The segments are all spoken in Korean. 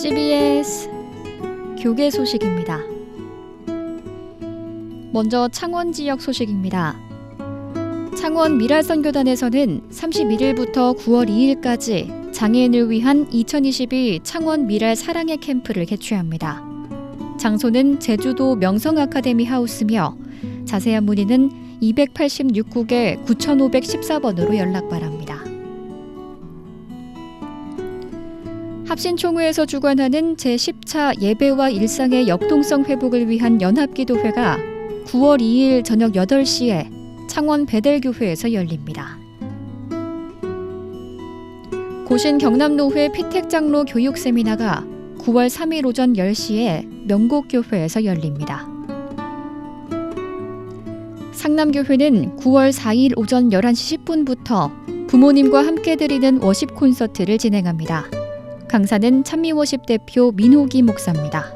CBS 교계 소식입니다. 먼저 창원 지역 소식입니다. 창원 미랄선교단에서는 31일부터 9월 2일까지 장애인을 위한 2022 창원 미랄 사랑의 캠프를 개최합니다. 장소는 제주도 명성 아카데미 하우스며 자세한 문의는 286국에 9514번으로 연락 바랍니다. 합신총회에서 주관하는 제10차 예배와 일상의 역동성 회복을 위한 연합기도회가 9월 2일 저녁 8시에 창원 베델교회에서 열립니다. 고신 경남노회 피택장로 교육 세미나가 9월 3일 오전 10시에 명곡교회에서 열립니다. 상남교회는 9월 4일 오전 11시 10분부터 부모님과 함께 드리는 워십 콘서트를 진행합니다. 강사는 찬미워십 대표 민호기 목사입니다.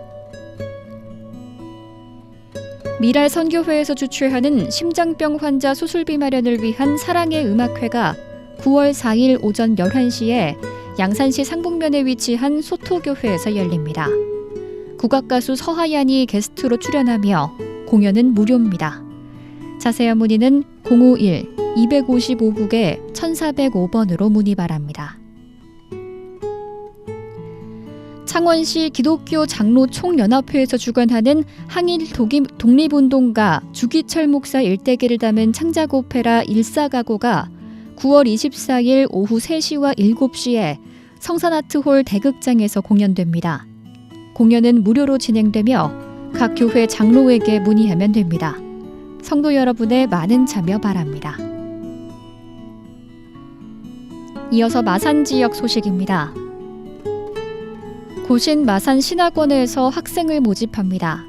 미랄 선교회에서 주최하는 심장병 환자 수술비 마련을 위한 사랑의 음악회가 9월 4일 오전 11시에 양산시 상북면에 위치한 소토교회에서 열립니다. 국악가수 서하얀이 게스트로 출연하며 공연은 무료입니다. 자세한 문의는 051 255국에 1405번으로 문의 바랍니다. 창원시 기독교 장로 총연합회에서 주관하는 항일 독립운동가 주기철 목사 일대기를 담은 창작 오페라 일사가고가 9월 24일 오후 3시와 7시에 성산아트홀 대극장에서 공연됩니다. 공연은 무료로 진행되며 각 교회 장로에게 문의하면 됩니다. 성도 여러분의 많은 참여 바랍니다. 이어서 마산 지역 소식입니다. 고신 마산 신학원에서 학생을 모집합니다.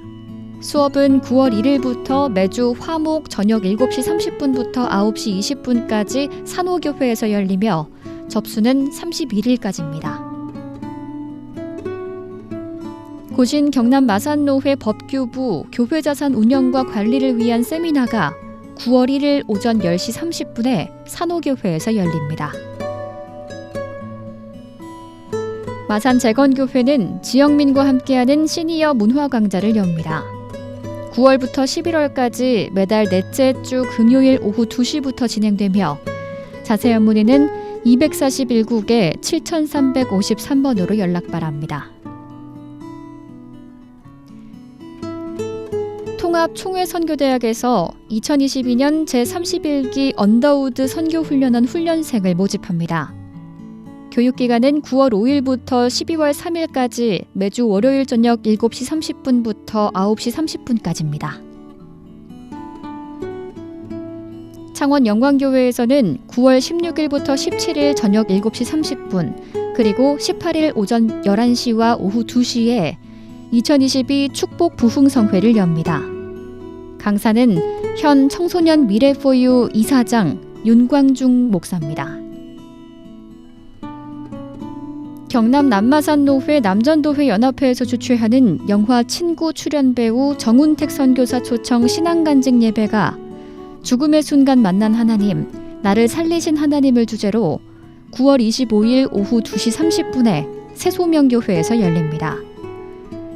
수업은 9월 1일부터 매주 화목 저녁 7시 30분부터 9시 20분까지 산호교회에서 열리며 접수는 31일까지입니다. 고신 경남 마산노회 법규부 교회자산 운영과 관리를 위한 세미나가 9월 1일 오전 10시 30분에 산호교회에서 열립니다. 마산 재건교회는 지영민과 함께하는 시니어 문화 강좌를 엽니다. 9월부터 11월까지 매달 넷째 주 금요일 오후 2시부터 진행되며 자세한 문의는 241국에 7353번으로 연락 바랍니다. 통합총회선교대학에서 2022년 제31기 언더우드 선교훈련원 훈련생을 모집합니다. 교육기간은 9월 5일부터 12월 3일까지 매주 월요일 저녁 7시 30분부터 9시 30분까지입니다. 창원 영광교회에서는 9월 16일부터 17일 저녁 7시 30분 그리고 18일 오전 11시와 오후 2시에 2022 축복 부흥성회를 엽니다. 강사는 현 청소년 미래포유 이사장 윤광중 목사입니다. 경남 남마산노회 남전도회 연합회에서 주최하는 영화 친구 출연 배우 정운택 선교사 초청 신앙간증 예배가 죽음의 순간 만난 하나님, 나를 살리신 하나님을 주제로 9월 25일 오후 2시 30분에 새소명교회에서 열립니다.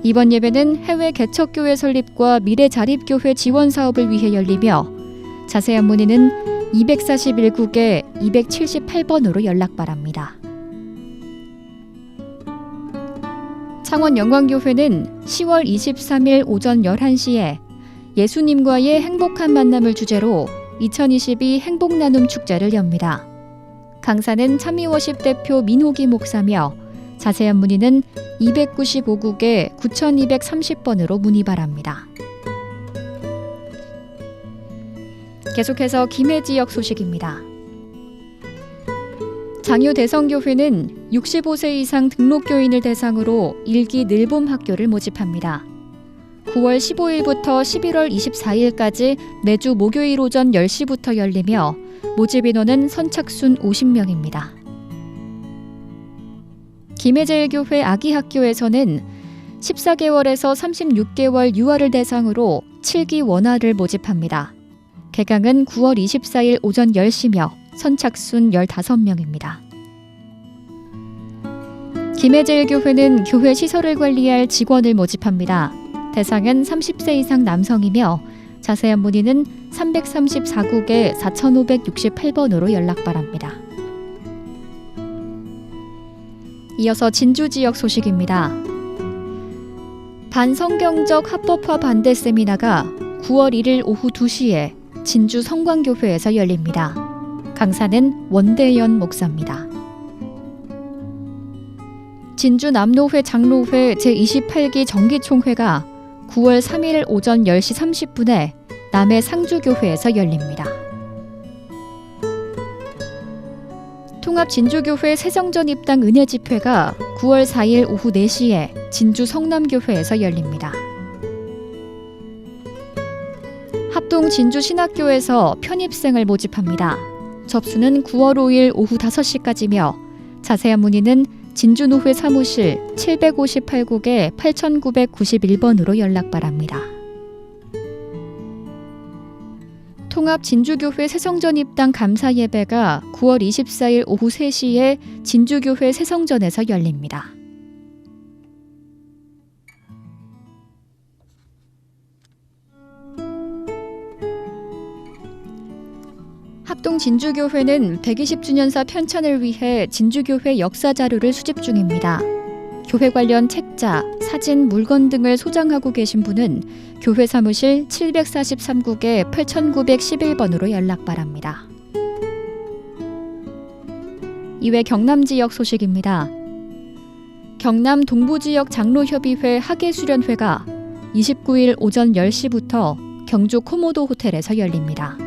이번 예배는 해외 개척교회 설립과 미래 자립교회 지원 사업을 위해 열리며 자세한 문의는 241국에 278번으로 연락 바랍니다. 창원 영광교회는 10월 23일 오전 11시에 예수님과의 행복한 만남을 주제로 2022 행복 나눔 축제를 엽니다. 강사는 참미워십 대표 민호기 목사며 자세한 문의는 295국에 9230번으로 문의 바랍니다. 계속해서 김해 지역 소식입니다. 장유 대성교회는 65세 이상 등록교인을 대상으로 일기 늘봄 학교를 모집합니다. 9월 15일부터 11월 24일까지 매주 목요일 오전 10시부터 열리며 모집 인원은 선착순 50명입니다. 김해제일교회 아기학교에서는 14개월에서 36개월 유아를 대상으로 7기 원화를 모집합니다. 개강은 9월 24일 오전 10시며 선착순 15명입니다. 김해제일 교회는 교회 시설을 관리할 직원을 모집합니다. 대상은 30세 이상 남성이며 자세한 문의는 334국에 4568번으로 연락 바랍니다. 이어서 진주 지역 소식입니다. 반성경적 합법화 반대 세미나가 9월 1일 오후 2시에 진주 성광교회에서 열립니다. 강사는 원대연 목사입니다. 진주 남로회 장로회 제28기 정기총회가 9월 3일 오전 10시 30분에 남해 상주교회에서 열립니다. 통합 진주교회 새성전 입당 은혜 집회가 9월 4일 오후 4시에 진주 성남교회에서 열립니다. 합동 진주 신학교에서 편입생을 모집합니다. 접수는 9월 5일 오후 5시까지며 자세한 문의는 진주노회 사무실 758국에 8991번으로 연락 바랍니다. 통합 진주교회 새성전 입당 감사 예배가 9월 24일 오후 3시에 진주교회 새성전에서 열립니다. 합동 진주교회는 120주년사 편찬을 위해 진주교회 역사 자료를 수집 중입니다. 교회 관련 책자, 사진, 물건 등을 소장하고 계신 분은 교회 사무실 743국에 8911번으로 연락 바랍니다. 이외 경남 지역 소식입니다. 경남 동부 지역 장로협의회 하계수련회가 29일 오전 10시부터 경주 코모도 호텔에서 열립니다.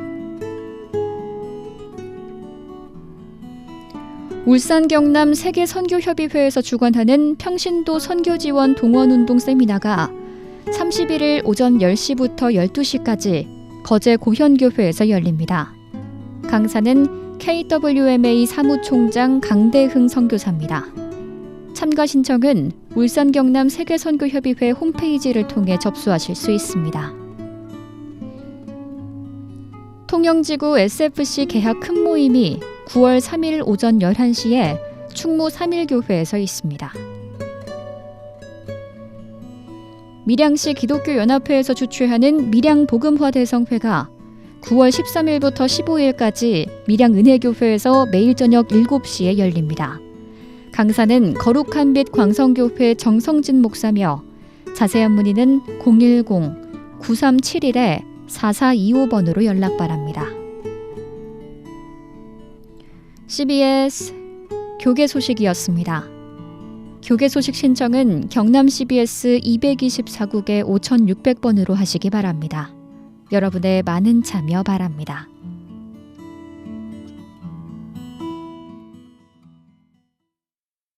울산 경남 세계 선교협의회에서 주관하는 평신도 선교 지원 동원 운동 세미나가 31일 오전 10시부터 12시까지 거제 고현교회에서 열립니다. 강사는 KWMA 사무총장 강대흥 선교사입니다. 참가 신청은 울산 경남 세계 선교협의회 홈페이지를 통해 접수하실 수 있습니다. 통영지구 SFC 개학 큰 모임이 9월 3일 오전 11시에 충무 3일교회에서 있습니다. 밀양시 기독교 연합회에서 주최하는 밀양 복음화 대성회가 9월 13일부터 15일까지 밀양 은혜교회에서 매일 저녁 7시에 열립니다. 강사는 거룩한 빛 광성교회 정성진 목사며 자세한 문의는 010-9371에 4425번으로 연락 바랍니다. CBS 교계 소식이었습니다. 교계 소식 신청은 경남 CBS 224국에 5600번으로 하시기 바랍니다. 여러분의 많은 참여 바랍니다.